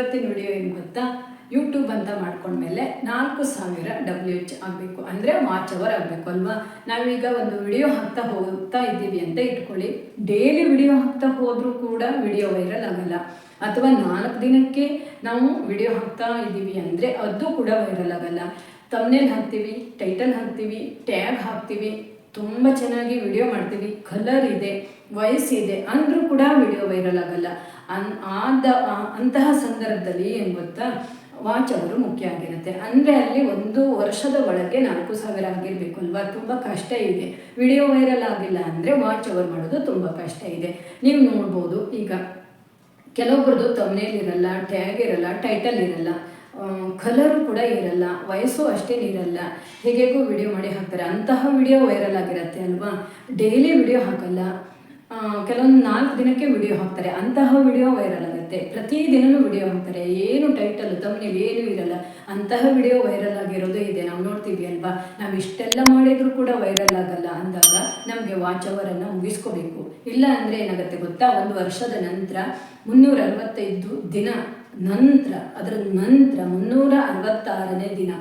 ಇವತ್ತಿನ ವಿಡಿಯೋ ಏನು ಗೊತ್ತಾ? ಯೂಟ್ಯೂಬ್ ಅಂತ ಮಾಡ್ಕೊಂಡ್ಮೇಲೆ ನಾಲ್ಕು ಸಾವಿರ ಡಬ್ಲ್ಯೂ ಎಚ್ ಆಗಬೇಕು. ಅಂದರೆ ವಾಚ್ ಅವರ್ ಆಗಬೇಕು ಅಲ್ವಾ? ನಾವೀಗ ಒಂದು ವಿಡಿಯೋ ಹಾಕ್ತಾ ಹೋಗ್ತಾ ಇದ್ದೀವಿ ಅಂತ ಇಟ್ಕೊಳ್ಳಿ. ಡೈಲಿ ವಿಡಿಯೋ ಹಾಕ್ತಾ ಹೋದರೂ ಕೂಡ ವಿಡಿಯೋ ವೈರಲ್ ಆಗಲ್ಲ. ಅಥವಾ ನಾಲ್ಕು ದಿನಕ್ಕೆ ನಾವು ವಿಡಿಯೋ ಹಾಕ್ತಾ ಇದ್ದೀವಿ ಅಂದರೆ ಅದು ಕೂಡ ವೈರಲ್ ಆಗಲ್ಲ. ತಮ್ಮನೇಲಿ ಹಾಕ್ತೀವಿ ಟೈಟಲ್ ಹಾಕ್ತೀವಿ ಟ್ಯಾಗ್ ಹಾಕ್ತೀವಿ. ತುಂಬ ಚೆನ್ನಾಗಿ ವಿಡಿಯೋ ಮಾಡ್ತೀವಿ. ಕಲರ್ ಇದೆ ವಯಸ್ಸಿದೆ ಅಂದರೂ ಕೂಡ ವಿಡಿಯೋ ವೈರಲ್ ಆಗಲ್ಲ. ಅನ್ ಆದ ಅಂತಹ ಸಂದರ್ಭದಲ್ಲಿ ಏನು ಗೊತ್ತಾ ವಾಚ್ ಅವರು ಮುಖ್ಯ ಆಗಿರುತ್ತೆ. ಅಂದರೆ ಅಲ್ಲಿ ಒಂದು ವರ್ಷದ ಒಳಗೆ ನಾಲ್ಕು ಸಾವಿರ ಆಗಿರಬೇಕು ಅಲ್ವಾ? ತುಂಬ ಕಷ್ಟ ಇದೆ. ವಿಡಿಯೋ ವೈರಲ್ ಆಗಿಲ್ಲ ಅಂದರೆ ವಾಚ್ ಅವರ್ ಮಾಡೋದು ತುಂಬ ಕಷ್ಟ ಇದೆ. ನೀವು ನೋಡ್ಬೋದು. ಈಗ ಕೆಲವೊಬ್ರದ್ದು ತಮ್ಮನೇಲಿ ಇರಲ್ಲ ಟ್ಯಾಗ್ ಇರಲ್ಲ ಟೈಟಲ್ ಇರಲ್ಲ ಕಲರು ಕೂಡ ಇರಲ್ಲ, ವಯಸ್ಸು ಅಷ್ಟೇನು ಇರಲ್ಲ. ಹೇಗೇಗೂ ವಿಡಿಯೋ ಮಾಡಿ ಹಾಕ್ತಾರೆ. ಅಂತಹ ವಿಡಿಯೋ ವೈರಲ್ ಆಗಿರುತ್ತೆ ಅಲ್ವಾ? ಡೈಲಿ ವಿಡಿಯೋ ಹಾಕಲ್ಲ. ಕೆಲವೊಂದು ನಾಲ್ಕು ದಿನಕ್ಕೆ ವಿಡಿಯೋ ಹಾಕ್ತಾರೆ. ಅಂತಹ ವಿಡಿಯೋ ವೈರಲ್ ಆಗುತ್ತೆ. ಪ್ರತಿ ದಿನವೂ ವಿಡಿಯೋ ಹಾಕ್ತಾರೆ. ಏನು ಟೈಟಲ್ ತಮ್ಮನೇಲಿ ಏನು ಇರಲ್ಲ. ಅಂತಹ ವಿಡಿಯೋ ವೈರಲ್ ಆಗಿರೋದು ಇದೆ. ನಾವು ನೋಡ್ತೀವಿ ಅಲ್ವಾ? ನಾವು ಇಷ್ಟೆಲ್ಲ ಮಾಡಿದರೂ ಕೂಡ ವೈರಲ್ ಆಗಲ್ಲ ಅಂದಾಗ ನಮಗೆ ವಾಚ್ ಅವರನ್ನು ಮುಗಿಸ್ಕೋಬೇಕು. ಇಲ್ಲ ಅಂದರೆ ಏನಾಗುತ್ತೆ ಗೊತ್ತಾ? ಒಂದು ವರ್ಷದ ನಂತರ ಮುನ್ನೂರ ಅರವತ್ತೈದು ದಿನ ನಂತರ ಅದರ ನಂತರ ಮುನ್ನೂರ ಅರವತ್ತಾರನೇ ದಿನ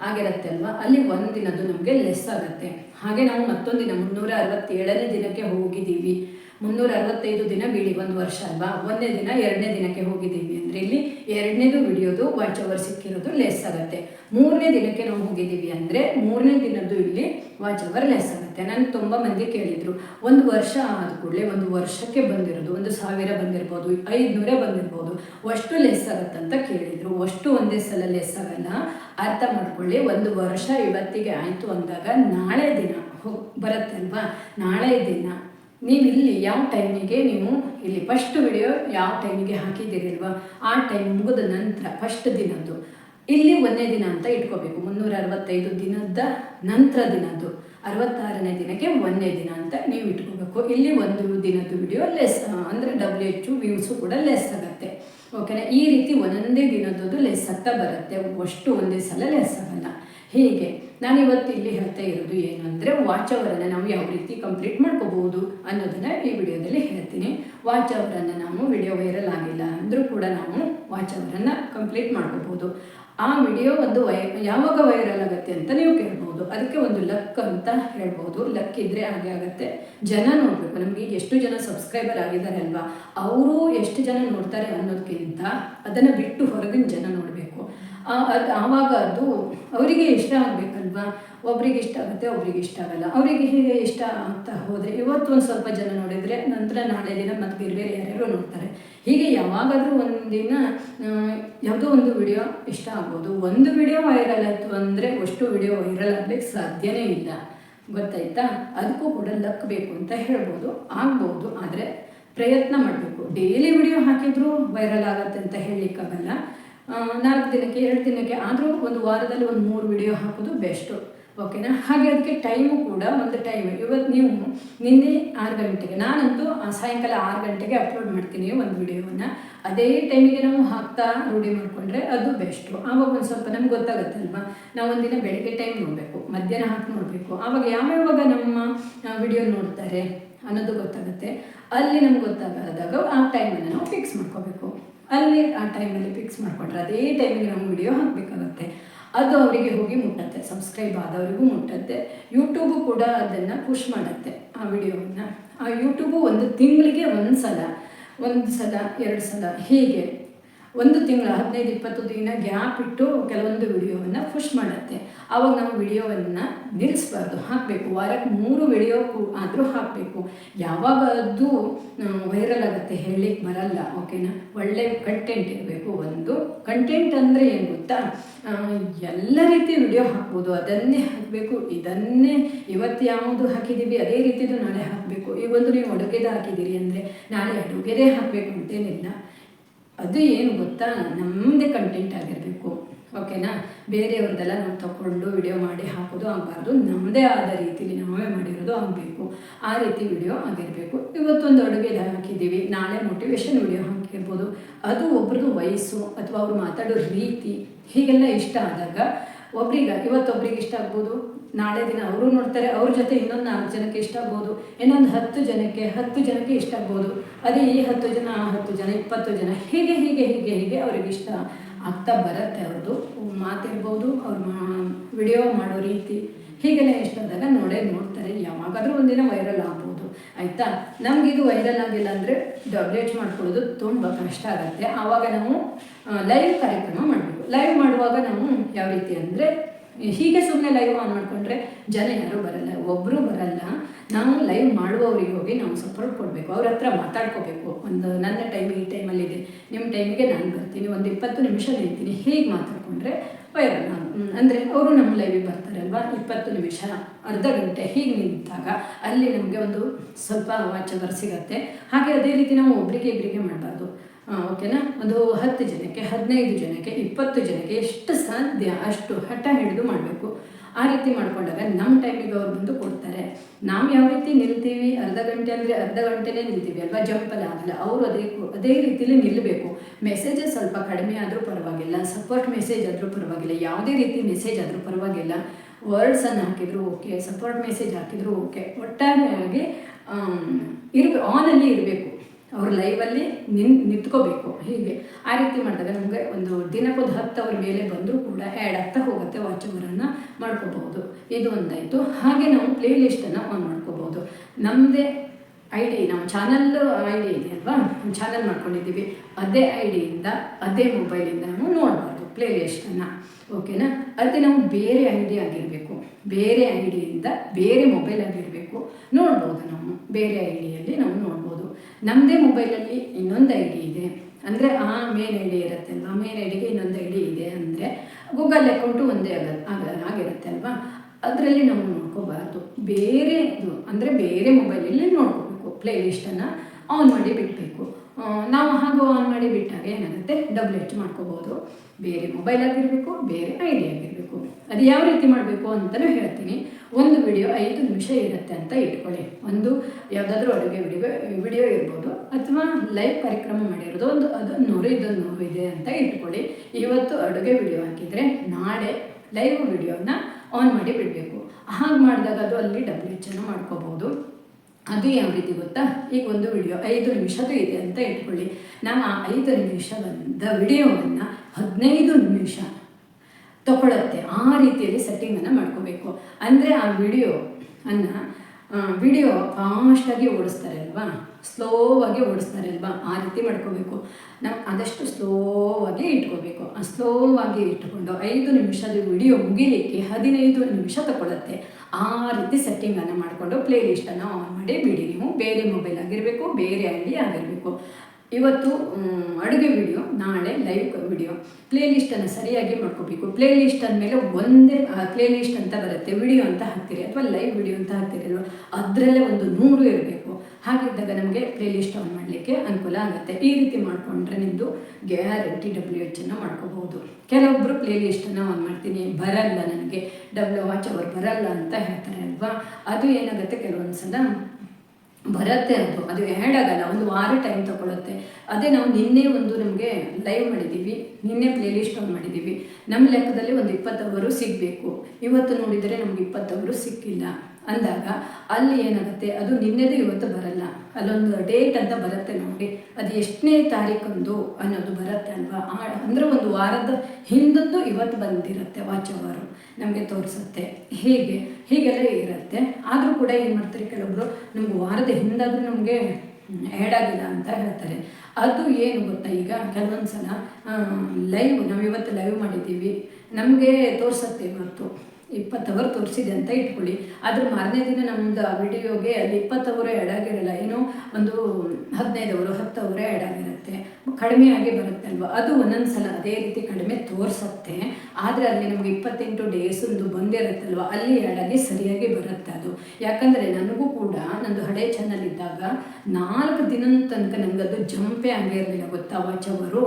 ಆಗಿರುತ್ತೆ ಅಲ್ವಾ? ಅಲ್ಲಿ ಒಂದು ದಿನದ್ದು ನಮಗೆ ಲೆಸ್ ಆಗುತ್ತೆ. ಹಾಗೆ ನಾವು ಮತ್ತೊಂದು ದಿನ ಮುನ್ನೂರ ಅರವತ್ತೇಳನೇ ದಿನಕ್ಕೆ ಹೋಗಿದ್ದೀವಿ. ಮುನ್ನೂರ ಅರವತ್ತೈದು ದಿನ ಬೀಳಿ ಒಂದು ವರ್ಷ ಅಲ್ವಾ? ಒಂದನೇ ದಿನ, ಎರಡನೇ ದಿನಕ್ಕೆ ಹೋಗಿದ್ದೀವಿ. ಅಂದರೆ ಇಲ್ಲಿ ಎರಡನೇದು ವಿಡಿಯೋದು ವಾಚ್ ಅವರ್ ಸಿಕ್ಕಿರೋದು ಲೆಸ್ ಆಗುತ್ತೆ. ಮೂರನೇ ದಿನಕ್ಕೆ ನಾವು ಹೋಗಿದ್ದೀವಿ ಅಂದರೆ ಮೂರನೇ ದಿನದ್ದು ಇಲ್ಲಿ ವಾಚ್ ಅವರ್ ಲೆಸ್ ಆಗುತ್ತೆ. ನಾನು ತುಂಬ ಮಂದಿ ಕೇಳಿದರು, ಒಂದು ವರ್ಷ ಆದ ಕೂಡಲೇ ಒಂದು ವರ್ಷಕ್ಕೆ ಬಂದಿರೋದು, ಒಂದು ಸಾವಿರ ಬಂದಿರ್ಬೋದು, ಐದುನೂರೇ ಬಂದಿರ್ಬೋದು, ಅಷ್ಟು ಲೆಸ್ ಆಗುತ್ತಂತ ಕೇಳಿದರು. ಅಷ್ಟು ಒಂದೇ ಸಲ ಲೆಸ್ ಆಗಲ್ಲ. ಅರ್ಥ ಮಾಡ್ಕೊಳ್ಳಿ, ಒಂದು ವರ್ಷ ಇವತ್ತಿಗೆ ಆಯಿತು ಅಂದಾಗ ನಾಳೆ ದಿನ ಹೋ- ಬರುತ್ತೆ ಅಲ್ವಾ? ನಾಳೆ ದಿನ. ನೀವು ಇಲ್ಲಿ ಯಾವ ಟೈಮಿಗೆ ನೀವು ಇಲ್ಲಿ ಫಸ್ಟ್ ವಿಡಿಯೋ ಯಾವ ಟೈಮಿಗೆ ಹಾಕಿದ್ದೀರಿಲ್ವ? ಆ ಟೈಮ್ ಮುಗಿದ ನಂತರ ಫಸ್ಟ್ ದಿನದ್ದು. ಇಲ್ಲಿ ಒಂದನೇ ದಿನ ಅಂತ ಇಟ್ಕೋಬೇಕು. ಮುನ್ನೂರ ಅರವತ್ತೈದು ದಿನದ ನಂತರ ದಿನದ್ದು. ಅರವತ್ತಾರನೇ ದಿನಕ್ಕೆ ಒಂದನೇ ದಿನ ಅಂತ ನೀವು ಇಟ್ಕೋಬೇಕು. ಇಲ್ಲಿ ಒಂದು ದಿನದ್ದು ವಿಡಿಯೋ ಲೆಸ್ ಅಂದರೆ ಡಬ್ಲ್ಯೂ ಎಚ್ ವ್ಯೂಸು ಕೂಡ ಲೆಸ್ ಆಗುತ್ತೆ. ಓಕೆನಾ ಈ ರೀತಿ ಒಂದೊಂದೇ ದಿನದ್ದು ಲೆಸ್ ಆಗ್ತಾ ಬರುತ್ತೆ. ಅಷ್ಟು ಒಂದೇ ಸಲ ಲೆಸ್ ಆಗಲ್ಲ. ಹೀಗೆ. ನಾನು ಇವತ್ತು ಇಲ್ಲಿ ಹೇಳ್ತಾ ಇರೋದು ಏನು ಅಂದರೆ ವಾಚ್ ಅವರನ್ನು ನಾವು ಯಾವ ರೀತಿ ಕಂಪ್ಲೀಟ್ ಮಾಡ್ಕೋಬಹುದು ಅನ್ನೋದನ್ನು ಈ ವಿಡಿಯೋದಲ್ಲಿ ಹೇಳ್ತೀನಿ. ವಾಚ್ ಅವರನ್ನು ನಾವು ವಿಡಿಯೋ ವೈರಲ್ ಆಗಿಲ್ಲ ಅಂದರೂ ಕೂಡ ನಾವು ವಾಚ್ ಅವರನ್ನು ಕಂಪ್ಲೀಟ್ ಮಾಡ್ಕೋಬಹುದು. ಆ ವಿಡಿಯೋ ಒಂದು ವೈ, ಯಾವಾಗ ವೈರಲ್ ಆಗುತ್ತೆ ಅಂತ ನೀವು ಕೇಳ್ಬೋದು. ಅದಕ್ಕೆ ಒಂದು ಲಕ್ ಅಂತ ಹೇಳ್ಬೋದು. ಲಕ್ ಇದ್ದರೆ ಹಾಗೆ ಆಗುತ್ತೆ. ಜನ ನೋಡಬೇಕು. ನಮಗೆ ಎಷ್ಟು ಜನ ಸಬ್ಸ್ಕ್ರೈಬರ್ ಆಗಿದ್ದಾರೆ ಅಲ್ವಾ? ಅವರು ಎಷ್ಟು ಜನ ನೋಡ್ತಾರೆ ಅನ್ನೋದಕ್ಕಿಂತ ಅದನ್ನು ಬಿಟ್ಟು ಹೊರಗಿನ ಜನ ನೋಡಬೇಕು. ಅದು ಆವಾಗ ಅದು ಅವರಿಗೆ ಇಷ್ಟ ಆಗಬೇಕಲ್ವಾ ಒಬ್ರಿಗೆ ಇಷ್ಟ ಆಗುತ್ತೆ, ಒಬ್ರಿಗೆ ಇಷ್ಟ ಆಗಲ್ಲ. ಅವರಿಗೆ ಹೀಗೆ ಇಷ್ಟ ಆಗ್ತಾ ಹೋದರೆ ಇವತ್ತು ಒಂದು ಸ್ವಲ್ಪ ಜನ ನೋಡಿದರೆ ನಂತರ ನಾಳೆ ದಿನ ಮತ್ತು ಬೇರೆ ಬೇರೆ ಯಾರ್ಯಾರು ನೋಡ್ತಾರೆ. ಹೀಗೆ ಯಾವಾಗಾದರೂ ಒಂದಿನ ಯಾವುದೋ ಒಂದು ವಿಡಿಯೋ ಇಷ್ಟ ಆಗ್ಬೋದು. ಒಂದು ವಿಡಿಯೋ ವೈರಲ್ ಆಯಿತು ಅಂದರೆ ಅಷ್ಟು ವಿಡಿಯೋ ವೈರಲ್ ಆಗಲಿಕ್ಕೆ ಸಾಧ್ಯನೇ ಇಲ್ಲ. ಗೊತ್ತಾಯ್ತಾ? ಅದಕ್ಕೂ ಕೂಡ ಲಕ್ ಬೇಕು ಅಂತ ಹೇಳ್ಬೋದು, ಆಗ್ಬೋದು. ಆದರೆ ಪ್ರಯತ್ನ ಮಾಡಬೇಕು. ಡೈಲಿ ವಿಡಿಯೋ ಹಾಕಿದರೂ ವೈರಲ್ ಆಗತ್ತೆ ಅಂತ ಹೇಳಲಿಕ್ಕಾಗಲ್ಲ. ನಾಲ್ಕು ದಿನಕ್ಕೆ, ಎರಡು ದಿನಕ್ಕೆ ಆದರೂ ಒಂದು ವಾರದಲ್ಲಿ ಒಂದು ಮೂರು ವಿಡಿಯೋ ಹಾಕೋದು ಬೆಸ್ಟು ಓಕೆನಾ ಹಾಗೆ ಅದಕ್ಕೆ ಟೈಮು ಕೂಡ ಒಂದು ಟೈಮ್ ಇವತ್ತು ನೀವು ನಿನ್ನೆ ಆರು ಗಂಟೆಗೆ, ನಾನಂತೂ ಸಾಯಂಕಾಲ ಆರು ಗಂಟೆಗೆ ಅಪ್ಲೋಡ್ ಮಾಡ್ತೀನಿ ಒಂದು ವಿಡಿಯೋವನ್ನು ಅದೇ ಟೈಮಿಗೆ ನಾವು ಹಾಕ್ತಾ ರೂಢಿ ಮಾಡಿಕೊಂಡ್ರೆ ಅದು ಬೆಸ್ಟು ಆವಾಗ ಒಂದು ಸ್ವಲ್ಪ ನಮ್ಗೆ ಗೊತ್ತಾಗುತ್ತಲ್ವಾ? ನಾವು ಒಂದಿನ ಬೆಳಗ್ಗೆ ಟೈಮ್ ನೋಡಬೇಕು, ಮಧ್ಯಾಹ್ನ ಹಾಕಿ ನೋಡಬೇಕು. ಆವಾಗ ಯಾವ್ಯಾವಾಗ ನಮ್ಮ ವಿಡಿಯೋ ನೋಡ್ತಾರೆ ಅನ್ನೋದು ಗೊತ್ತಾಗುತ್ತೆ. ಅಲ್ಲಿ ನಮ್ಗೆ ಗೊತ್ತಾಗದಾಗ ಆ ಟೈಮನ್ನು ನಾವು ಫಿಕ್ಸ್ ಮಾಡ್ಕೋಬೇಕು. ಅಲ್ಲಿ ಆ ಟೈಮಲ್ಲಿ ಫಿಕ್ಸ್ ಮಾಡಿಕೊಟ್ರೆ ಅದೇ ಟೈಮಿಗೆ ನಾವು ವಿಡಿಯೋ ಹಾಕಬೇಕಾಗತ್ತೆ. ಅದು ಅವರಿಗೆ ಹೋಗಿ ಮುಟ್ಟತ್ತೆ ಸಬ್ಸ್ಕ್ರೈಬ್ ಆದವರಿಗೂ ಮುಟ್ಟತ್ತೆ. ಯೂಟ್ಯೂಬು ಕೂಡ ಅದನ್ನು ಪುಷ್ ಮಾಡುತ್ತೆ, ಆ ವಿಡಿಯೋವನ್ನು ಆ ಯೂಟ್ಯೂಬು ಒಂದು ತಿಂಗಳಿಗೆ ಒಂದು ಸಲ ಒಂದು ಸಲ ಎರಡು ಸಲ, ಹೀಗೆ. ಒಂದು ತಿಂಗಳ, ಹದಿನೈದು, ಇಪ್ಪತ್ತು ದಿನ ಗ್ಯಾಪ್ ಇಟ್ಟು ಕೆಲವೊಂದು ವಿಡಿಯೋವನ್ನು ಪುಷ್ ಮಾಡುತ್ತೆ. ಆವಾಗ ನಾವು ವಿಡಿಯೋವನ್ನು ನಿಲ್ಲಿಸ್ಬಾರ್ದು, ಹಾಕಬೇಕು. ವಾರಕ್ಕೆ ಮೂರು ವಿಡಿಯೋ ಆದರೂ ಹಾಕಬೇಕು. ಯಾವಾಗ ಅದು ವೈರಲ್ ಆಗುತ್ತೆ ಹೇಳಲಿಕ್ಕೆ ಬರಲ್ಲ, ಓಕೆನಾ? ಒಳ್ಳೆ ಕಂಟೆಂಟ್ ಇರಬೇಕು. ಒಂದು ಕಂಟೆಂಟ್ ಅಂದರೆ ಏನು ಗೊತ್ತಾ? ಎಲ್ಲ ರೀತಿ ವಿಡಿಯೋ ಹಾಕ್ಬೋದು. ಅದನ್ನೇ ಹಾಕಬೇಕು. ಇದನ್ನೇ ಇವತ್ತು ಯಾವುದು ಹಾಕಿದ್ದೀವಿ, ಅದೇ ರೀತಿದು ನಾಳೆ ಹಾಕಬೇಕು. ಈ ಒಂದು ನೀವು ಅಡುಗೆದ ಹಾಕಿದ್ದೀರಿ ಅಂದರೆ ನಾಳೆ ಅಡುಗೆದೇ ಹಾಕಬೇಕು ಅಂತೇನಿಲ್ಲ. ಅದು ಏನು ಗೊತ್ತಾ? ನಮ್ಮದೇ ಕಂಟೆಂಟ್ ಆಗಿರಬೇಕು ಓಕೆನಾ ಬೇರೆಯವ್ರದ್ದೆಲ್ಲ ನಾವು ತಗೊಂಡು ವಿಡಿಯೋ ಮಾಡಿ ಹಾಕೋದು ಆಗಬಾರ್ದು. ನಮ್ಮದೇ ಆದ ರೀತಿಲಿ ನಾವೇ ಮಾಡಿರೋದು ಆಗಬೇಕು. ಆ ರೀತಿ ವಿಡಿಯೋ ಆಗಿರಬೇಕು. ಇವತ್ತೊಂದು ಅಡುಗೆ ಹಾಕಿದ್ದೀವಿ. ನಾಳೆ ಮೋಟಿವೇಶನ್ ವಿಡಿಯೋ ಹಾಕಿರ್ಬೋದು. ಅದು ಒಬ್ರದ್ದು ವಯಸ್ಸು, ಅಥವಾ ಅವ್ರು ಮಾತಾಡೋ ರೀತಿ, ಹೀಗೆಲ್ಲ ಇಷ್ಟ ಆದಾಗ ಒಬ್ರಿಗೆ ಇವತ್ತೊಬ್ರಿಗೆ ಇಷ್ಟ ಆಗ್ಬೋದು, ನಾಳೆ ದಿನ ಅವರು ನೋಡ್ತಾರೆ, ಅವ್ರ ಜೊತೆ ಇನ್ನೊಂದು ನಾಲ್ಕು ಜನಕ್ಕೆ ಇಷ್ಟ ಆಗ್ಬೋದು, ಇನ್ನೊಂದು ಹತ್ತು ಜನಕ್ಕೆ ಹತ್ತು ಜನಕ್ಕೆ ಇಷ್ಟ ಆಗ್ಬೋದು. ಅದೇ ಈ ಹತ್ತು ಜನ, ಆ ಹತ್ತು ಜನ, ಇಪ್ಪತ್ತು ಜನ ಹೀಗೆ ಹೀಗೆ ಹೀಗೆ ಹೀಗೆ ಅವ್ರಿಗೆ ಇಷ್ಟ ಆಗ್ತಾ ಬರುತ್ತೆ ಅವ್ರದ್ದು. ಮಾತಿರ್ಬೋದು ಅವ್ರ ಮಾ ವಿಡಿಯೋ ಮಾಡೋ ರೀತಿ ಹೀಗೆಲ್ಲ ಇಷ್ಟ ಆದಾಗ ನೋಡೇ ನೋಡ್ತಾರೆ. ಯಾವಾಗಾದರೂ ಒಂದಿನ ವೈರಲ್ ಆಗ್ಬೋದು ಆಯಿತಾ? ನಮಗಿದು ವೈರಲ್ ಆಗಿಲ್ಲ ಅಂದರೆ ಡಬ್ಲೇಟ್ ಮಾಡ್ಕೊಳ್ಳೋದು ತುಂಬ ಕಷ್ಟ ಆಗುತ್ತೆ. ಆವಾಗ ನಾವು ಲೈವ್ ಕಾರ್ಯಕ್ರಮ ಮಾಡಬೇಕು. ಲೈವ್ ಮಾಡುವಾಗ ನಾವು ಯಾವ ರೀತಿ ಅಂದರೆ, ಹೀಗೆ ಸುಮ್ಮನೆ ಲೈವ್ ಆನ್ ಮಾಡಿಕೊಂಡ್ರೆ ಜನ ಯಾರೂ ಬರಲ್ಲ, ಒಬ್ರು ಬರಲ್ಲ. ನಾವು ಲೈವ್ ಮಾಡುವವರಿಗೆ ಹೋಗಿ ನಾವು ಸಪೋರ್ಟ್ ಕೊಡಬೇಕು, ಅವ್ರ ಹತ್ರ ಮಾತಾಡ್ಕೋಬೇಕು. ಒಂದು ನನ್ನ ಟೈಮ್ ಈ ಟೈಮಲ್ಲಿದೆ ನಿಮ್ಮ ಟೈಮಿಗೆ ನಾನು ಬರ್ತೀನಿ, ಒಂದು ಇಪ್ಪತ್ತು ನಿಮಿಷ ನಿಲ್ತೀನಿ ಹೀಗೆ ಮಾತಾಡ್ಕೊಂಡ್ರೆ ವೈರಲ್ ಅಂದರೆ ಅವರು ನಮ್ಮ ಲೈವಿಗೆ ಬರ್ತಾರಲ್ವಾ, ಇಪ್ಪತ್ತು ನಿಮಿಷ, ಅರ್ಧ ಗಂಟೆ ಹೀಗೆ ನಿಂತಾಗ ಅಲ್ಲಿ ನಮಗೆ ಒಂದು ಸ್ವಲ್ಪ ವಾಚವರ್ ಸಿಗತ್ತೆ. ಹಾಗೆ ಅದೇ ರೀತಿ ನಾವು ಒಬ್ಬರಿಗೆ ಇಬ್ಬರಿಗೆ ಮಾಡಬಾರ್ದು. ಓಕೆನಾ ಒಂದು ಹತ್ತು ಜನಕ್ಕೆ, ಹದಿನೈದು ಜನಕ್ಕೆ, ಇಪ್ಪತ್ತು ಜನಕ್ಕೆ ಎಷ್ಟು ಸಾಧ್ಯ ಅಷ್ಟು ಹಠ ಹಿಡಿದು ಮಾಡಬೇಕು. ಆ ರೀತಿ ಮಾಡ್ಕೊಂಡಾಗ ನಮ್ಮ ಟೈಮಿಗೆ ಅವ್ರು ಬಂದು ಕೊಡ್ತಾರೆ. ನಾವು ಯಾವ ರೀತಿ ನಿಲ್ತೀವಿ? ಅರ್ಧ ಗಂಟೆ ಅಂದರೆ ಅರ್ಧ ಗಂಟೆನೇ ನಿಲ್ತೀವಿ ಅಲ್ವಾ? ಜಂಪಲ್ಲಿ ಆಗಲ್ಲ ಅವರು ಅದೇ ಅದೇ ರೀತಿಲಿ ನಿಲ್ಲಬೇಕು ಮೆಸೇಜಸ್ ಸ್ವಲ್ಪ ಕಡಿಮೆ ಆದರೂ ಪರವಾಗಿಲ್ಲ ಸಪೋರ್ಟ್ ಮೆಸೇಜ್ ಆದರೂ ಪರವಾಗಿಲ್ಲ, ಯಾವುದೇ ರೀತಿ ಮೆಸೇಜ್ ಆದರೂ ಪರವಾಗಿಲ್ಲ. ವರ್ಡ್ಸನ್ನು ಹಾಕಿದ್ರು ಓಕೆ ಸಪೋರ್ಟ್ ಮೆಸೇಜ್ ಹಾಕಿದ್ರು ಓಕೆ ಒಟ್ಟಾರೆಯಾಗಿ ಇರಬೇಕು ಆನಲ್ಲಿ ಇರಬೇಕು. ಅವ್ರ ಲೈವಲ್ಲಿ ನಿನ್, ನಿಂತ್ಕೋಬೇಕು, ಹೀಗೆ. ಆ ರೀತಿ ಮಾಡಿದಾಗ ನಮಗೆ ಒಂದು ದಿನಕ್ಕೊಂದು ಹತ್ತು ಅವ್ರ ಮೇಲೆ ಬಂದರೂ ಕೂಡ ಆ್ಯಡ್ ಆಗ್ತಾ ಹೋಗುತ್ತೆ ವಾಚ್ ಅವರನ್ನು ಮಾಡ್ಕೋಬಹುದು. ಇದು ಒಂದಾಯಿತು. ಹಾಗೆ ನಾವು ಪ್ಲೇ ಲಿಸ್ಟನ್ನು ಆನ್ ಮಾಡ್ಕೋಬಹುದು. ನಮ್ಮದೇ ಐ ಡಿ ನಾವು ಚಾನಲ್ ಐ ಇದೆ ಅಲ್ವಾ? ಚಾನಲ್ ಮಾಡ್ಕೊಂಡಿದ್ದೀವಿ. ಅದೇ ಐ ಡಿಯಿಂದ ಅದೇ ಮೊಬೈಲಿಂದ ನಾವು ನೋಡ್ಬೋದು ಪ್ಲೇ ಲಿಸ್ಟನ್ನು ಓಕೆನಾ ಅದೇ ನಾವು ಬೇರೆ ಐ ಡಿ ಆಗಿರಬೇಕು. ಬೇರೆ ಐ ಡಿಯಿಂದ ಬೇರೆ ಮೊಬೈಲ್ ಆಗಿರಬೇಕು. ನೋಡ್ಬೋದು ನಾವು. ಬೇರೆ ಐ ಡಿಯಲ್ಲಿ ನಾವು ನೋಡ್ಬೋದು. ನಮ್ಮದೇ ಮೊಬೈಲಲ್ಲಿ ಇನ್ನೊಂದು ಐ ಡಿ ಇದೆ. ಅಂದರೆ ಆ ಮೇನ್ ಐ ಡಿ ಇರುತ್ತೆ ಅಲ್ವಾ? ಮೇನ್ ಐ ಡಿಗೆ ಇನ್ನೊಂದು ಐ ಡಿ ಇದೆ ಅಂದರೆ ಗೂಗಲ್ ಅಕೌಂಟು ಒಂದೇ ಆಗ ಆಗ, ಆಗಿರುತ್ತೆ ಅಲ್ವಾ? ಅದರಲ್ಲಿ ನಾವು ನೋಡ್ಕೋಬಾರ್ದು. ಬೇರೆ ಅಂದರೆ ಬೇರೆ ಮೊಬೈಲಲ್ಲಿ ನೋಡ್ಕೋಬೇಕು. ಪ್ಲೇ ಲಿಸ್ಟನ್ನು ಆನ್ ಮಾಡಿ ಬಿಡಬೇಕು. ನಾವು ಹಾಗೂ ಆನ್ ಮಾಡಿ ಬಿಟ್ಟಾಗ ಏನಾಗುತ್ತೆ? ಡಬಲ್ ಎಚ್ ಮಾಡ್ಕೋಬೋದು. ಬೇರೆ ಮೊಬೈಲ್ ಆಗಿರಬೇಕು, ಬೇರೆ ಐಡಿ ಆಗಿರಬೇಕು. ಅದು ಯಾವ ರೀತಿ ಮಾಡಬೇಕು ಅಂತಲೂ ಹೇಳ್ತೀನಿ. ಒಂದು ವಿಡಿಯೋ ಐದು ನಿಮಿಷ ಇರುತ್ತೆ ಅಂತ ಇಟ್ಕೊಳ್ಳಿ. ಒಂದು ಯಾವುದಾದ್ರೂ ಅಡುಗೆ ವಿಡಿಯೋ ವಿಡಿಯೋ ಇರ್ಬೋದು. ಅಥವಾ ಲೈವ್ ಕಾರ್ಯಕ್ರಮ ಮಾಡಿರೋದು ಒಂದು, ಅದು ನೂರು ಇದೊಂದು ನೂರು ಇದೆ ಅಂತ ಇಟ್ಕೊಳ್ಳಿ. ಇವತ್ತು ಅಡುಗೆ ವಿಡಿಯೋ ಹಾಕಿದರೆ ನಾಳೆ ಲೈವ್ ವಿಡಿಯೋನ ಆನ್ ಮಾಡಿ ಬಿಡಬೇಕು ಹಾಗೆ ಮಾಡಿದಾಗ ಅದು ಅಲ್ಲಿ ಡಬ್ಲ್ಯೂ ಎಚ್ ಮಾಡ್ಕೋಬೋದು. ಅದು ಯಾವ ರೀತಿ ಗೊತ್ತಾ? ಈಗ ಒಂದು ವಿಡಿಯೋ ಐದು ನಿಮಿಷದ್ದು ಇದೆ ಅಂತ ಇಟ್ಕೊಳ್ಳಿ. ನಾವು ಆ ಐದು ನಿಮಿಷದ ವಿಡಿಯೋವನ್ನು ಹದಿನೈದು ನಿಮಿಷ ತಗೊಳತ್ತೆ. ಆ ರೀತಿಯಲ್ಲಿ ಸೆಟ್ಟಿಂಗನ್ನು ಮಾಡ್ಕೋಬೇಕು. ಅಂದರೆ ಆ ವಿಡಿಯೋ ಅನ್ನು ವಿಡಿಯೋ ಫಾಸ್ಟಾಗಿ ಓಡಿಸ್ತಾರೆ ಅಲ್ವಾ? ಸ್ಲೋವಾಗಿ ಓಡಿಸ್ತಾರೆ ಅಲ್ವಾ ಆ ರೀತಿ ಮಾಡ್ಕೋಬೇಕು. ನಾವು ಆದಷ್ಟು ಸ್ಲೋವಾಗಿ ಇಟ್ಕೋಬೇಕು. ಆ ಸ್ಲೋವಾಗಿ ಇಟ್ಕೊಂಡು ಐದು ನಿಮಿಷದ ವಿಡಿಯೋ ಮುಗಿಲಿಕ್ಕೆ ಹದಿನೈದು ನಿಮಿಷ ತಗೊಳುತ್ತೆ. ಆ ರೀತಿ ಸೆಟ್ಟಿಂಗನ್ನು ಮಾಡಿಕೊಂಡು ಪ್ಲೇ ಲಿಸ್ಟನ್ನು ಆನ್ ಮಾಡಿ ಬಿಡಿ. ನೀವು ಬೇರೆ ಮೊಬೈಲ್ ಆಗಿರಬೇಕು, ಬೇರೆ ಅಲ್ಲಿ ಆಗಿರಬೇಕು. ಇವತ್ತು ಅಡುಗೆ ವಿಡಿಯೋ, ನಾಳೆ ಲೈವ್ ವಿಡಿಯೋ. ಪ್ಲೇ ಲಿಸ್ಟನ್ನು ಸರಿಯಾಗಿ ಮಾಡ್ಕೋಬೇಕು. ಪ್ಲೇ ಲಿಸ್ಟ್ ಅಂದಮೇಲೆ ಒಂದೇ ಪ್ಲೇ ಲಿಸ್ಟ್ ಅಂತ ಬರುತ್ತೆ. ವಿಡಿಯೋ ಅಂತ ಹಾಕ್ತೀರಿ ಅಥವಾ ಲೈವ್ ವಿಡಿಯೋ ಅಂತ ಹಾಕ್ತೀರಿ ಅದರಲ್ಲೇ ಒಂದು ನೂರು ಇರಬೇಕು. ಹಾಗಿದ್ದಾಗ ನಮಗೆ ಪ್ಲೇ ಲಿಸ್ಟ್ ಆನ್ ಮಾಡಲಿಕ್ಕೆ ಅನುಕೂಲ ಆಗುತ್ತೆ. ಈ ರೀತಿ ಮಾಡಿಕೊಂಡ್ರೆ ನಿಮ್ಮದು ಗ್ಯಾರಂಟಿ ಡಬ್ಲ್ಯೂ ಎಚ್ಚನ್ನು ಮಾಡ್ಕೋಬಹುದು. ಕೆಲವೊಬ್ಬರು ಪ್ಲೇ ಲಿಸ್ಟನ್ನು ಆನ್ ಮಾಡ್ತೀನಿ, ಬರಲ್ಲ ನನಗೆ. ಡಬ್ಲ್ಯೂ ವಾಚ್ ಅವರು ಬರಲ್ಲ ಅಂತ ಹೇಳ್ತಾರೆ ಅಲ್ವಾ? ಅದು ಏನಾಗುತ್ತೆ? ಕೆಲವೊಂದು ಸಲ ಬರುತ್ತೆ ಅದು. ಅದು ಆ್ಯಡ್ ಆಗಲ್ಲ. ಒಂದು ವಾರ ಟೈಮ್ ತಗೊಳುತ್ತೆ. ಅದೇ ನಾವು ನಿನ್ನೆ ಒಂದು ನಮಗೆ ಲೈವ್ ಮಾಡಿದ್ದೀವಿ ನಿನ್ನೆ ಪ್ಲೇ ಲಿಸ್ಟ್ ಆನ್ ಮಾಡಿದ್ದೀವಿ ನಮ್ಮ ಲೆಕ್ಕದಲ್ಲಿ ಒಂದು ಇಪ್ಪತ್ತವರು ಸಿಗಬೇಕು. ಇವತ್ತು ನೋಡಿದರೆ ನಮ್ಗೆ ಇಪ್ಪತ್ತವರು ಸಿಕ್ಕಿಲ್ಲ. ಅಂದಾಗ ಅಲ್ಲಿ ಏನಾಗುತ್ತೆ? ಅದು ನಿನ್ನೆದು ಇವತ್ತು ಬರಲ್ಲ. ಅಲ್ಲೊಂದು ಡೇಟ್ ಅಂತ ಬರುತ್ತೆ ನಮಗೆ ಅದು ಎಷ್ಟನೇ ತಾರೀಕಂದು ಅನ್ನೋದು ಬರುತ್ತೆ ಅಲ್ವಾ? ಅಂದರೆ ಒಂದು ವಾರದ ಹಿಂದದ್ದು ಇವತ್ತು ಬಂದಿರುತ್ತೆ ವಾಚವಾರು ನಮಗೆ ತೋರಿಸುತ್ತೆ. ಹೀಗೆ, ಹೀಗೆಲ್ಲ ಇರುತ್ತೆ. ಆದರೂ ಕೂಡ ಏನು ಮಾಡ್ತಾರೆ ಕೆಲವೊಬ್ಬರು ನಮ್ಗೆ ವಾರದ ಹಿಂದಾದರೂ ನಮಗೆ ಆಗಿಲ್ಲ ಅಂತ ಹೇಳ್ತಾರೆ. ಅದು ಏನು ಗೊತ್ತಾ ಈಗ? ಕೆಲವೊಂದು ಸಲ ಲೈವ್ ನಾವು ಇವತ್ತು ಲೈವ್ ಮಾಡಿದ್ದೀವಿ. ನಮಗೆ ತೋರಿಸುತ್ತೆ ಇವತ್ತು. ಇಪ್ಪತ್ತು ಅವರ್ ತೋರಿಸಿದೆ ಅಂತ ಇಟ್ಕೊಳ್ಳಿ. ಅದ್ರ ಮಾರನೇ ದಿನ ನಮ್ಮದು ವಿಡಿಯೋಗೆ ಅಲ್ಲಿ ಇಪ್ಪತ್ತು ಅವರೇ ಎಡಾಗಿರಲ್ಲ ಏನೋ ಒಂದು ಹದಿನೈದು ಅವರು ಹತ್ತು ಅವರೇ ಎಡಾಗಿರುತ್ತೆ ಕಡಿಮೆ ಆಗಿ ಬರುತ್ತೆ ಅಲ್ವಾ? ಅದು ಒಂದೊಂದು ಸಲ ಅದೇ ರೀತಿ ಕಡಿಮೆ ತೋರಿಸುತ್ತೆ. ಆದರೆ ಅಲ್ಲಿ ನಮಗೆ ಇಪ್ಪತ್ತೆಂಟು ಡೇಸ್ ಒಂದು ಬಂದಿರುತ್ತಲ್ವ? ಅಲ್ಲಿ ಎಡಾಗಿ ಸರಿಯಾಗಿ ಬರುತ್ತೆ ಅದು. ಯಾಕಂದರೆ ನನಗೂ ಕೂಡ ನಂದು ಹಳೆ ಚಾನಲ್ ಇದ್ದಾಗ ನಾಲ್ಕು ದಿನದ ತನಕ ಅದು ಜಂಪೇ ಆಗಿರಲಿಲ್ಲ ಗೊತ್ತಾ ವಾಚವರು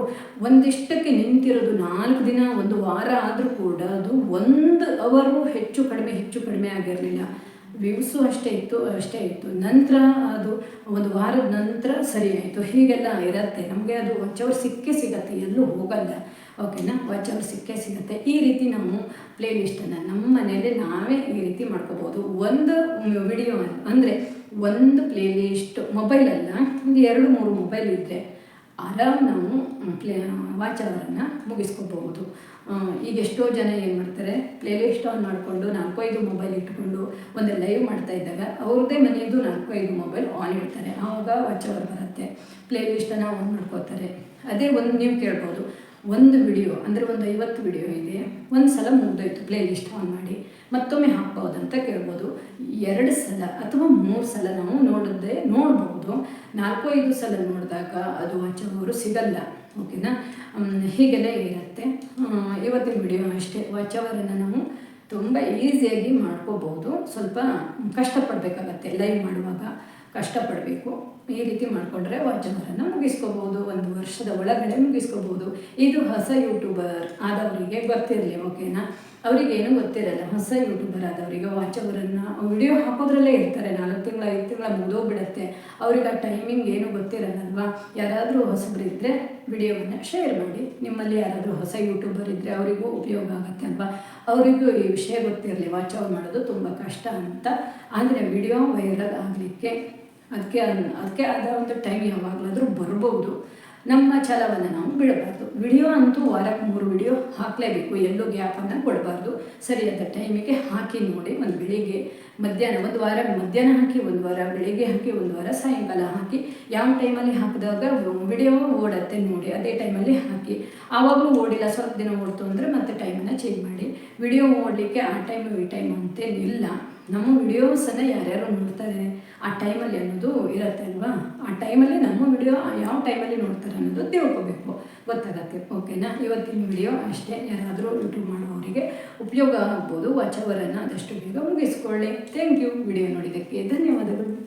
ಒಂದಿಷ್ಟಕ್ಕೆ ನಿಂತಿರೋದು ನಾಲ್ಕು ದಿನ, ಒಂದು ವಾರ ಆದರೂ ಕೂಡ ಅದು ಒಂದು ಅವರು ಹೆಚ್ಚು ಕಡಿಮೆ ಹೆಚ್ಚು ಕಡಿಮೆ ಆಗಿರಲಿಲ್ಲ. ವ್ಯೂಸು ಅಷ್ಟೇ ಇತ್ತು ಅಷ್ಟೇ ಇತ್ತು. ನಂತರ ಅದು ಒಂದು ವಾರದ ನಂತರ ಸರಿ ಆಯಿತು ಹೀಗೆಲ್ಲ ಇರುತ್ತೆ. ನಮಗೆ ಅದು ವಚ್ಚವ್ರು ಸಿಕ್ಕೇ ಸಿಗತ್ತೆ. ಎಲ್ಲೂ ಹೋಗಲ್ಲ. ಓಕೆನಾ ವಾಚ್ ಅವರ್ ಸಿಕ್ಕೇ ಸಿಗುತ್ತೆ. ಈ ರೀತಿ ನಾವು ಪ್ಲೇ ಲಿಸ್ಟನ್ನು ನಮ್ಮ ಮನೆಯಲ್ಲೇ ನಾವೇ ಈ ರೀತಿ ಮಾಡ್ಕೋಬೋದು. ಒಂದು ವಿಡಿಯೋ ಅಂದರೆ ಒಂದು ಪ್ಲೇ ಲಿಸ್ಟ್ ಮೊಬೈಲಲ್ಲ ಒಂದು ಎರಡು, ಮೂರು ಮೊಬೈಲ್ ಇದ್ದರೆ ಆರಾಮ್ ನಾವು ಪ್ಲೇ ವಾಚ್ ಅವರನ್ನು ಮುಗಿಸ್ಕೋಬಹುದು ಈಗ ಎಷ್ಟೋ ಜನ ಏನು ಮಾಡ್ತಾರೆ ಪ್ಲೇಲಿಸ್ಟ್ ಆನ್ ಮಾಡಿಕೊಂಡು ನಾಲ್ಕೈದು ಮೊಬೈಲ್ ಇಟ್ಕೊಂಡು ಒಂದು ಲೈವ್ ಮಾಡ್ತಾ ಇದ್ದಾಗ ಅವ್ರದ್ದೇ ಮನೆಯದು ನಾಲ್ಕೈದು ಮೊಬೈಲ್ ಆನ್ ಇಡ್ತಾರೆ. ಆವಾಗ ವಾಚ್ ಅವರ್ ಬರುತ್ತೆ. ಪ್ಲೇಲಿಸ್ಟನ್ನು ಆನ್ ಮಾಡ್ಕೋತಾರೆ. ಅದೇ ಒಂದು ನೀವು ಕೇಳ್ಬೋದು, ಒಂದು ವಿಡಿಯೋ ಅಂದರೆ ಒಂದು ಐವತ್ತು ವಿಡಿಯೋ ಇದೆ, ಒಂದು ಸಲ ಮುಗ್ದೋಯ್ತು ಪ್ಲೇ ಲಿಸ್ಟ್ ಆನ್ ಮಾಡಿ, ಮತ್ತೊಮ್ಮೆ ಹಾಕ್ಬೋದಂತ ಕೇಳ್ಬೋದು. ಎರಡು ಸಲ ಅಥವಾ ಮೂರು ಸಲ ನಾವು ನೋಡಿದ್ರೆ ನೋಡ್ಬೋದು ನಾಲ್ಕು ಐದು ಸಲ ನೋಡಿದಾಗ ಅದು ವಾಚವರು ಸಿಗಲ್ಲ. ಓಕೆನಾ? ಹೀಗೆಲ್ಲ ಇರುತ್ತೆ. ಇವತ್ತಿನ ವಿಡಿಯೋ ಅಷ್ಟೇ. ವಾಚ್ ಅವರನ್ನು ನಾವು ತುಂಬ ಈಸಿಯಾಗಿ ಮಾಡ್ಕೋಬೋದು ಸ್ವಲ್ಪ ಕಷ್ಟಪಡಬೇಕಾಗತ್ತೆ. ಲೈವ್ ಮಾಡುವಾಗ ಕಷ್ಟಪಡಬೇಕು. ಈ ರೀತಿ ಮಾಡಿಕೊಂಡ್ರೆ ವಾಚ್ ಅವರನ್ನು ಮುಗಿಸ್ಕೋಬೋದು ಒಂದು ವರ್ಷದ ಒಳಗಡೆ ಮುಗಿಸ್ಕೋಬೋದು ಇದು ಹೊಸ ಯೂಟ್ಯೂಬರ್ ಆದವರಿಗೆ ಗೊತ್ತಿರಲಿ, ಓಕೆನಾ? ಅವರಿಗೇನು ಗೊತ್ತಿರಲ್ಲ, ಹೊಸ ಯೂಟ್ಯೂಬರ್ ಆದವರಿಗೆ ವಾಚ್ ಅವರನ್ನು ವಿಡಿಯೋ ಹಾಕೋದ್ರಲ್ಲೇ ಇರ್ತಾರೆ, ನಾಲ್ಕು ತಿಂಗಳ, ಐದು ತಿಂಗಳ ಮುಗಿದೋಗ್ಬಿಡತ್ತೆ. ಅವ್ರಿಗೆ ಆ ಟೈಮಿಂಗ್ ಏನು ಗೊತ್ತಿರಲ್ಲಲ್ವಾ? ಯಾರಾದರೂ ಹೊಸಬ್ರು ಇದ್ದರೆ ವಿಡಿಯೋವನ್ನು ಶೇರ್ ಮಾಡಿ. ನಿಮ್ಮಲ್ಲಿ ಯಾರಾದರೂ ಹೊಸ ಯೂಟ್ಯೂಬರ್ ಇದ್ದರೆ ಅವರಿಗೂ ಉಪಯೋಗ ಆಗುತ್ತೆ ಅಲ್ವಾ? ಅವರಿಗೂ ಈ ವಿಷಯ ಗೊತ್ತಿರಲಿ ವಾಚ್ ಅವ್ರು ಮಾಡೋದು ತುಂಬ ಕಷ್ಟ ಅಂತ. ಆದರೆ ವಿಡಿಯೋ ವೈರಲ್ ಆಗಲಿಕ್ಕೆ ಅದಕ್ಕೆ ಅದಕ್ಕೆ ಆದ ಒಂದು ಟೈಮ್ ಯಾವಾಗಲಾದರೂ ಬರ್ಬೋದು. ನಮ್ಮ ಛಲವನ್ನು ನಾವು ಬಿಡಬಾರ್ದು ವಿಡಿಯೋ ಅಂತೂ ವಾರಕ್ಕೆ ಮೂರು ವಿಡಿಯೋ ಹಾಕಲೇಬೇಕು. ಎಲ್ಲೂ ಗ್ಯಾಪನ್ನು ಕೊಡಬಾರ್ದು. ಸರಿಯಾದ ಟೈಮಿಗೆ ಹಾಕಿ ನೋಡಿ. ಒಂದು ಬೆಳಿಗ್ಗೆ ಮಧ್ಯಾಹ್ನ, ಒಂದು ವಾರ ಮಧ್ಯಾಹ್ನ ಹಾಕಿ, ಒಂದು ವಾರ ಬೆಳಿಗ್ಗೆ ಹಾಕಿ, ಒಂದು ವಾರ ಸಾಯಂಕಾಲ ಹಾಕಿ. ಯಾವ ಟೈಮಲ್ಲಿ ಹಾಕಿದಾಗ ವಿಡಿಯೋ ಓಡತ್ತೆ ನೋಡಿ. ಅದೇ ಟೈಮಲ್ಲಿ ಹಾಕಿ. ಆವಾಗಲೂ ಓಡಿಲ್ಲ. ಸ್ವಲ್ಪ ದಿನ ಓಡ್ತು ಅಂದರೆ ಮತ್ತೆ ಟೈಮನ್ನು ಚೇಂಜ್ ಮಾಡಿ. ವಿಡಿಯೋ ಓಡಲಿಕ್ಕೆ ಆ ಟೈಮು ಈ ಟೈಮ್ ಅಂತೇನಿಲ್ಲ. ನಮ್ಮ ವಿಡಿಯೋಸನ್ನು ಯಾರ್ಯಾರು ನೋಡ್ತಾರೆ ಆ ಟೈಮಲ್ಲಿ ಅನ್ನೋದು ಇರುತ್ತೆ ಅಲ್ವಾ? ಆ ಟೈಮಲ್ಲಿ ನಮ್ಮ ವಿಡಿಯೋ ಯಾವ ಟೈಮಲ್ಲಿ ನೋಡ್ತಾರೆ ಅನ್ನೋದು ತಿಳ್ಕೊಬೇಕು ಗೊತ್ತಾಗತ್ತೆ. ಓಕೆನಾ? ಇವತ್ತಿನ ವಿಡಿಯೋ ಅಷ್ಟೇ. ಯಾರಾದರೂ ಯೂಟ್ಯೂಬ್ ಮಾಡುವವರಿಗೆ ಉಪಯೋಗ ಆಗ್ಬೋದು. ವಾಚ್ ಅವರನ್ನು ಆದಷ್ಟು ಬೇಗ ಮುಗಿಸ್ಕೊಳ್ಳಿ. ಥ್ಯಾಂಕ್ ಯು ವಿಡಿಯೋ ನೋಡಿದ್ದಕ್ಕೆ ಧನ್ಯವಾದಗಳು.